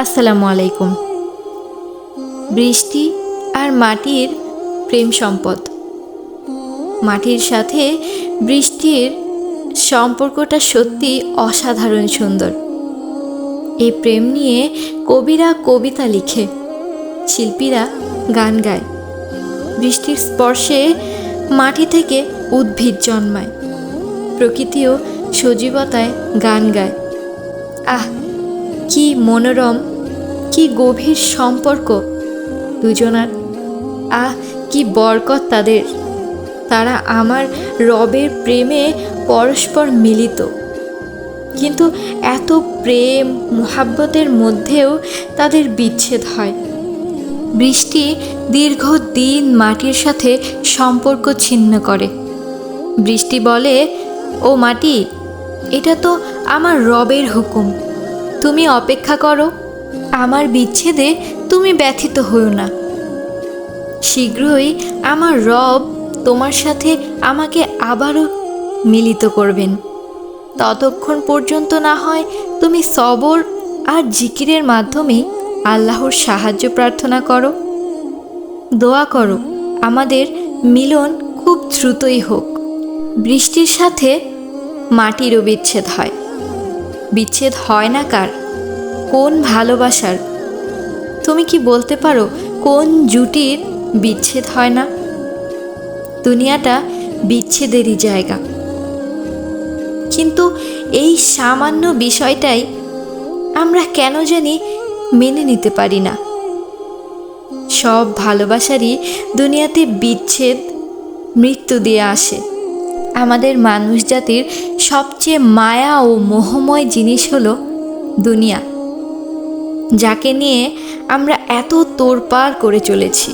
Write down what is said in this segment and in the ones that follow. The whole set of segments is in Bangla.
আসসালামু আলাইকুম। বৃষ্টি আর মাটির প্রেম সম্পদ। মাটির সাথে বৃষ্টির সম্পর্কটা সত্যি অসাধারণ সুন্দর। এই প্রেম নিয়ে কবিরা কবিতা লিখে, শিল্পীরা গান গায়। বৃষ্টির স্পর্শে মাটি থেকে উদ্ভিদ জন্মায়। প্রকৃতিও সজীবতায় গান গায়। আহ কি মনোরম, কি গভীর সম্পর্ক দুজনার। আহ, কি বরকত তাদের। তারা আমার রবের প্রেমে পরস্পর মিলিত। কিন্তু এত প্রেম, মোহাব্বতের মধ্যেও তাদের বিচ্ছেদ হয়। বৃষ্টি দীর্ঘদিন মাটির সাথে সম্পর্ক ছিন্ন করে। বৃষ্টি বলে, ও মাটি, এটা তো আমার রবের হুকুম। তুমি অপেক্ষা করো। আমার বিচ্ছেদে তুমি ব্যথিত হও না। শীঘ্রই আমার রব তোমার সাথে আমাকে আবারও মিলিত করবেন। ততক্ষণ পর্যন্ত না হয় তুমি সবর আর জিকিরের মাধ্যমে আল্লাহর সাহায্য প্রার্থনা করো। দোয়া করো, আমাদের মিলন খুব দ্রুতই হোক। বৃষ্টির সাথে মাটিরও বিচ্ছেদ হয়। বিচ্ছেদ হয় না কার? কোন ভালোবাসার? তুমি কি বলতে পারো কোন জুটির বিচ্ছেদ হয় না? দুনিয়াটা বিচ্ছেদেরই জায়গা। কিন্তু এই সামান্য বিষয়টাই আমরা কেন জানি মেনে নিতে পারি না। সব ভালোবাসারই দুনিয়াতে বিচ্ছেদ মৃত্যু দিয়ে আসে। আমাদের মানুষ জাতির সবচেয়ে মায়া ও মোহময় জিনিস হলো দুনিয়া, যাকে নিয়ে আমরা এত তোড়পাড় করে চলেছি।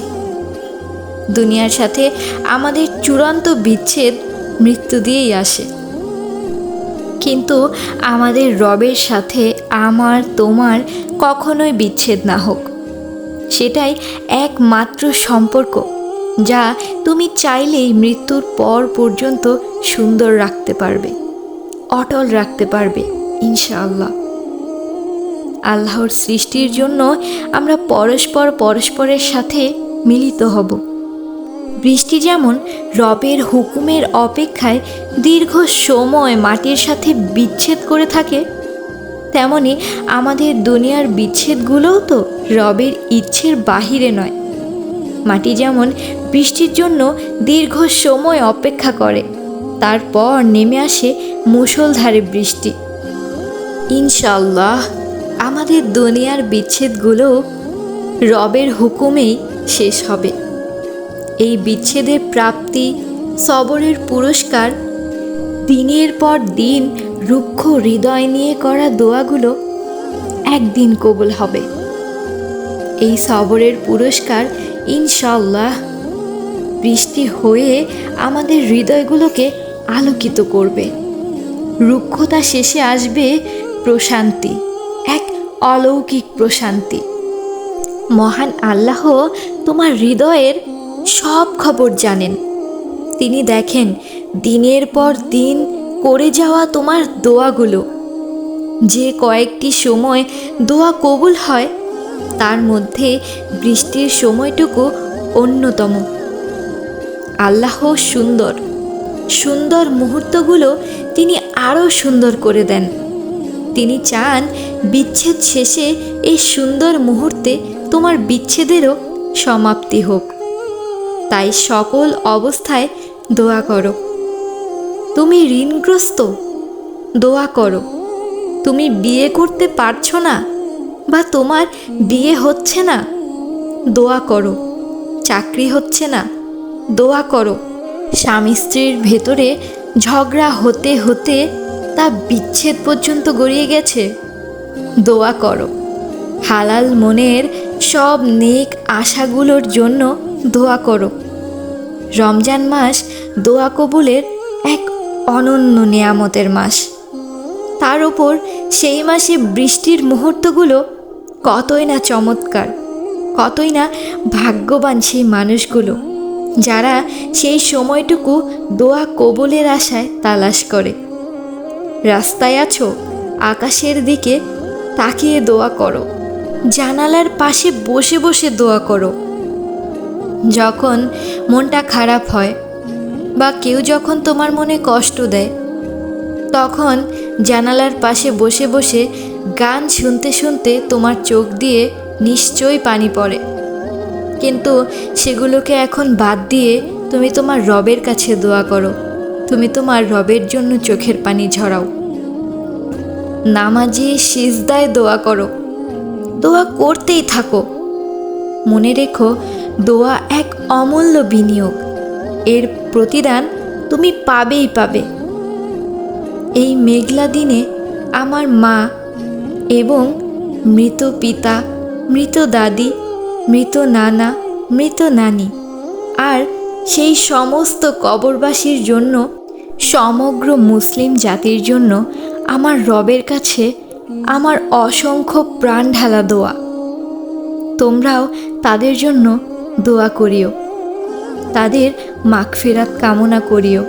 দুনিয়ার সাথে আমাদের চূড়ান্ত বিচ্ছেদ মৃত্যু দিয়েই আসে। কিন্তু আমাদের রবের সাথে আমার, তোমার কখনোই বিচ্ছেদ না হোক। সেটাই একমাত্র সম্পর্ক, যা তুমি চাইলেই মৃত্যুর পর পর্যন্ত সুন্দর রাখতে পারবে। অটল রাখতে পারবে, ইনশাআল্লাহ। আল্লাহর সৃষ্টির জন্য আমরা পরস্পর পরস্পরের সাথে মিলিত হব। বৃষ্টি যেমন রবের হুকুমের অপেক্ষায় দীর্ঘ সময় মাটির সাথে বিচ্ছেদ করে থাকে, তেমনি আমাদের দুনিয়ার বিচ্ছেদগুলোও তো রবের ইচ্ছের বাহিরে নয়। মাটি যেমন বৃষ্টির জন্য দীর্ঘ সময় অপেক্ষা করে তারপর নেমে আসে মুষলধারে বৃষ্টি। ইনশাল্লাহ আমাদের দুনিয়ার বিচ্ছেদগুলো রবের হুকুমেই শেষ হবে। এই বিচ্ছেদের প্রাপ্তি, সবরের পুরস্কার, দিনের পর দিন রুক্ষ হৃদয় নিয়ে করা দোয়াগুলো একদিন কবুল হবে। এই সবরের পুরস্কার ইনশাল্লাহ বৃষ্টি হয়ে আমাদের হৃদয়গুলোকে আলোকিত করবে। রুক্ষতা শেষে আসবে প্রশান্তি, এক অলৌকিক প্রশান্তি। মহান আল্লাহ তোমার হৃদয়ের সব খবর জানেন। তিনি দেখেন, দিনের পর দিন করে যাওয়া তোমার দোয়াগুলো। যে কয়েকটি সময় দোয়া কবুল হয়, তার মধ্যে বৃষ্টির সময়টুকু অন্যতম। আল্লাহ সুন্দর। সুন্দর মুহূর্তগুলো তিনি আরও সুন্দর করে দেন। তিনি চান বিচ্ছেদ শেষে এই সুন্দর মুহূর্তে তোমার বিচ্ছেদেরও সমাপ্তি হোক। তাই সকল অবস্থায় দোয়া করো। তুমি ঋণগ্রস্ত, দোয়া করো। তুমি বিয়ে করতে পারছ না বা তোমার বিয়ে হচ্ছে না, দোয়া করো। চাকরি হচ্ছে না, দোয়া করো। স্বামী স্ত্রীর ভেতরে ঝগড়া হতে হতে তা বিচ্ছেদ পর্যন্ত গড়িয়ে গেছে। দোয়া করো। হালাল মনের সব নেক আশাগুলোর জন্য দোয়া করো। রমজান মাস দোয়া কবুলের এক অনন্য নেয়ামতের মাস। তার ওপর সেই মাসে বৃষ্টির মুহূর্তগুলো কতই না চমৎকার, কতই না ভাগ্যবান সেই মানুষগুলো। যারা সেই সময়টুকু দোয়া কবুলের আশায় তালাশ করে। রাস্তায় আছো, আকাশের দিকে তাকিয়ে দোয়া করো। জানালার পাশে বসে বসে দোয়া করো। যখন মনটা খারাপ হয় বা কেউ যখন তোমার মনে কষ্ট দেয়, তখন জানালার পাশে বসে বসে গান শুনতে শুনতে তোমার চোখ দিয়ে নিশ্চয়ই পানি পড়ে। কিন্তু সেগুলোকে এখন বাদ দিয়ে তুমি তোমার রবের কাছে দোয়া করো। তুমি তোমার রবের জন্য চোখের পানি ঝরাও। নামাজে সিজদায় দোয়া করো। দোয়া করতেই থাকো। মনে রেখো, দোয়া এক অমূল্য বিনিয়োগ। এর প্রতিদান তুমি পাবেই পাবে। এই মেঘলা দিনে আমার মা এবং মৃত পিতা, মৃত দাদি মৃত নানা, মৃত নানি। আর সেই সমস্ত কবরবাসীর জন্য, সমগ্র মুসলিম জাতির জন্য আমার রবের কাছে আমার অসংখ্য প্রাণ ঢালা দোয়া। তোমরাও তাদের জন্য দোয়া করিও। তাদের মাগফিরাত কামনা করিও।